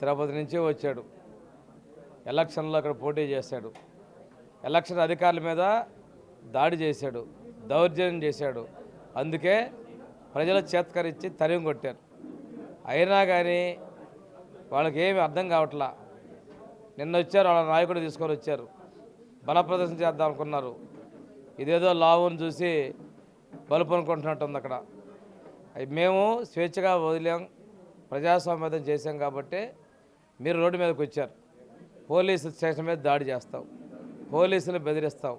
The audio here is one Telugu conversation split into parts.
తిరుపతి నుంచే వచ్చాడు. ఎలక్షన్లో అక్కడ పోటీ చేశాడు. ఎలక్షన్ అధికారుల మీద దాడి చేశాడు. దౌర్జన్యం చేశాడు. అందుకే ప్రజలు చేత్కరించి తరిమి కొట్టారు. అయినా కానీ వాళ్ళకి ఏమి అర్థం కావట్లా. నిన్న వచ్చారు వాళ్ళ నాయకుడు తీసుకొని వచ్చారు. బలప్రదర్శన చేద్దాం అనుకున్నారు. ఇదేదో లావుని చూసి బలుపు అనుకుంటున్నట్టు ఉంది అక్కడ మేము స్వేచ్ఛగా వదిలాం ప్రజాస్వామ్యం చేశాం కాబట్టి మీరు రోడ్డు మీదకి వచ్చారు. పోలీసు స్టేషన్ మీద దాడి చేస్తావు. పోలీసులు బెదిరిస్తావు.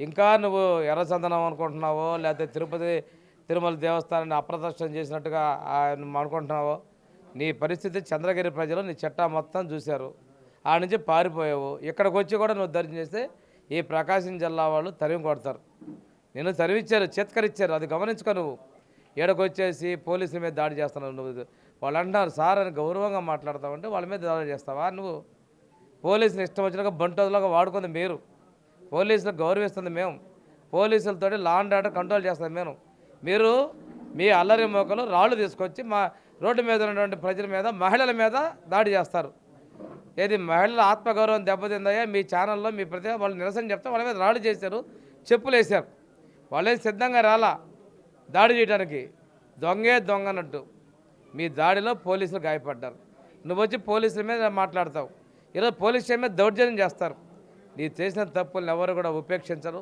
ఇంకా నువ్వు ఎర్రచందనం అనుకుంటున్నావో లేకపోతే తిరుపతి తిరుమల దేవస్థానాన్ని అప్రదర్శన చేసినట్టుగా అనుకుంటున్నావో నీ పరిస్థితి చంద్రగిరి ప్రజలు నీ చట్టా మొత్తం చూశారు. ఆ నుంచి పారిపోయావు. ఇక్కడికి వచ్చి కూడా నువ్వు దర్శనం చేస్తే ఈ ప్రకాశం జిల్లా వాళ్ళు తరిమి కొడతారు. నిన్ను తరివిచ్చారు చేత్కరిచ్చారు. అది గమనించుకో నువ్వు. ఏడకొచ్చేసి పోలీసుల మీద దాడి చేస్తున్నావు నువ్వు. వాళ్ళు అంటున్నారు సార్ అని గౌరవంగా మాట్లాడతామంటే వాళ్ళ మీద దాడి చేస్తావా? నువ్వు. పోలీసులు ఇష్టం వచ్చినాక బంటోదులాగా వాడుకుంది మీరు. పోలీసులకు గౌరవిస్తుంది మేము. పోలీసులతో లా అండ్ ఆర్డర్ కంట్రోల్ చేస్తాం మేము. మీరు మీ అల్లరి మోకలు రాళ్ళు తీసుకొచ్చి మా రోడ్డు మీద ఉన్నటువంటి ప్రజల మీద మహిళల మీద దాడి చేస్తారు. ఏది మహిళల ఆత్మగౌరవం దెబ్బతిందయ్యా మీ ఛానల్లో మీ ప్రతి వాళ్ళు నిరసన చెప్తే వాళ్ళ మీద రాళ్ళు చేశారు చెప్పులు వేశారు వాళ్ళేం సిద్ధంగా రాలా దాడి చేయడానికి దొంగే దొంగ అన్నట్టు. మీ దాడిలో పోలీసులు గాయపడ్డారు. నువ్వు వచ్చి పోలీసుల మీద మాట్లాడతావు. ఈరోజు పోలీస్ స్టేషన్ మీద దౌర్జన్యం చేస్తారు. నీ చేసిన తప్పులను ఎవరు కూడా ఉపేక్షించరు.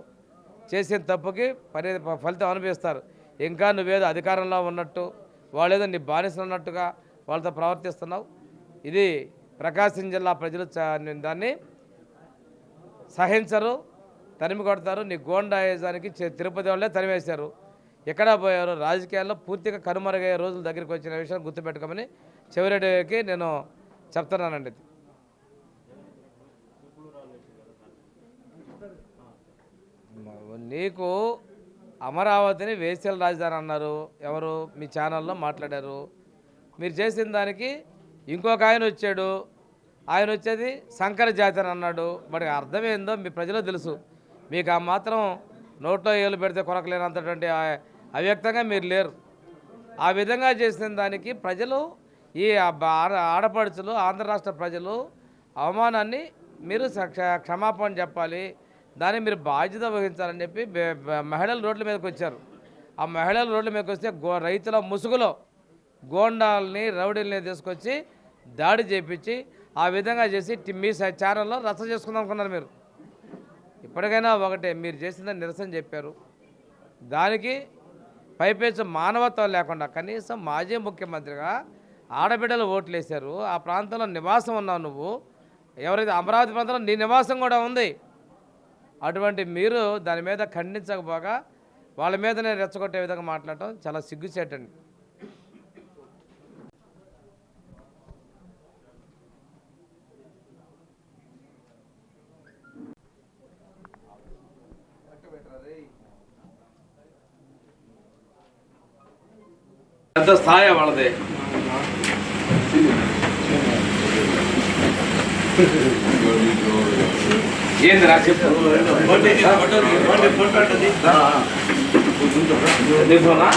చేసిన తప్పుకి పరి ఫలితం అనుభవిస్తారు. ఇంకా నువ్వేదో అధికారంలో ఉన్నట్టు వాళ్ళేదో నీ బానిసలున్నట్టుగా వాళ్ళతో ప్రవర్తిస్తున్నావు. ఇది ప్రకాశం జిల్లా ప్రజలు దాన్ని సహించరు తరిమి కొడతారు. నీ గోండాయిజానికి తిరుపతి వాళ్ళే తరిమేశారు. ఎక్కడ పోయారు? రాజకీయాల్లో పూర్తిగా కనుమరుగయ్యే రోజుల దగ్గరికి వచ్చిన విషయం గుర్తుపెట్టుకోమని చివరికి నేను చెప్తున్నానండి నీకు అమరావతిని వేసల రాజధాని అన్నారు. ఎవరు? మీ ఛానల్లో మాట్లాడారు. మీరు చేసిన దానికి ఇంకొక ఆయన వచ్చాడు. ఆయన వచ్చేది శంకర జాతి అని అన్నాడు. మరి అర్థమేందో మీ ప్రజలకు తెలుసు. మీకు ఆ మాత్రం నోట్లో ఏళ్ళు పెడితే కొరకలేనంతటువంటి అవ్యక్తంగా మీరు లేరు. ఆ విధంగా చేసిన దానికి ప్రజలు ఈ ఆడపడుచులు ఆంధ్ర రాష్ట్ర ప్రజలు అవమానాన్ని మీరు క్ష- క్షమాపణ చెప్పాలి. దాన్ని మీరు బాధ్యత వహించాలని చెప్పి మహిళలు రోడ్ల మీదకి వచ్చారు. ఆ మహిళలు రోడ్ల మీదకి వస్తే గో రైతుల ముసుగులో గోండాలని రౌడీల్ని తీసుకొచ్చి దాడి చేపించి ఆ విధంగా చేసి మీ ఛానల్లో రచ్చ చేసుకుందాం అనుకున్నారు మీరు. ఇప్పటికైనా ఒకటే మీరు చేసిందని నిరసన చెప్పారు. దానికి పైపేచు మానవత్వం లేకుండా కనీసం మాజీ ముఖ్యమంత్రిగా ఆడబిడ్డలు ఓట్లు వేశారు ఆ ప్రాంతంలో నివాసం ఉన్నావు నువ్వు. ఎవరైతే అమరావతి ప్రాంతంలో నీ నివాసం కూడా ఉంది. అటువంటి మీరు దాని మీద ఖండించకపోగా వాళ్ళ మీద నేను రెచ్చగొట్టే విధంగా మాట్లాడటం చాలా సిగ్గుచేటండి. పెద్ద స్థాయి వాళ్ళది. ఏంది రా చెప్పు నీతోనా?